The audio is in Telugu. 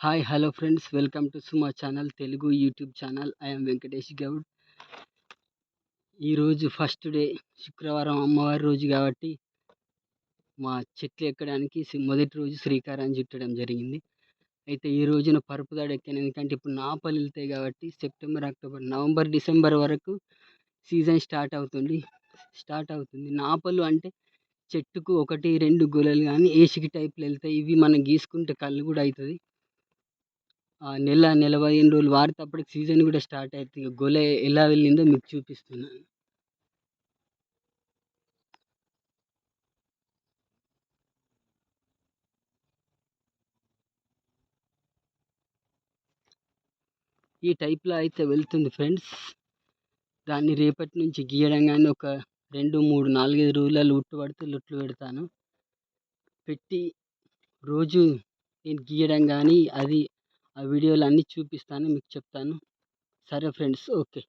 Hi hello friends welcome to Suma channel Telugu YouTube channel I'm Venkatesh Goud ఈరోజు ఫస్ట్ డే శుక్రవారం అమ్మవారి రోజు కాబట్టి మా చెట్లు ఎక్కడానికి మొదటి రోజు శ్రీకారం చుట్టడం జరిగింది. అయితే ఈ రోజున పరుపు పరుపుదాడు ఎక్కాను. ఎందుకంటే ఇప్పుడు నాపలు వెళ్తాయి కాబట్టి సెప్టెంబర్ అక్టోబర్ నవంబర్ డిసెంబర్ వరకు సీజన్ స్టార్ట్ అవుతుంది. స్టార్ట్ అవుతుంది. నాపలు అంటే చెట్టుకు ఒకటి రెండు గొలలు కానీ ఏసికి టైప్లు వెళ్తాయి. ఇవి మనం గీసుకుంటే కళ్ళు కూడా అవుతుంది నెల నెల పదిహేను రోజులు వాడేటప్పటికి సీజన్ కూడా స్టార్ట్ అవుతుంది ఇక గొల ఎలా వెళ్ళిందో మీకు చూపిస్తున్నాను. ఈ టైప్లో అయితే వెళ్తుంది ఫ్రెండ్స్. దాన్ని రేపటి నుంచి గీయడం కానీ ఒక రెండు మూడు నాలుగైదు రోజులలో ఉట్టు పడితే లొట్లు పెడతాను. పెట్టి రోజు నేను గీయడం కానీ అది ఆ వీడియోలు అన్నీ చూపిస్తాను మీకు చెప్తాను. సరే ఫ్రెండ్స్ ఓకే.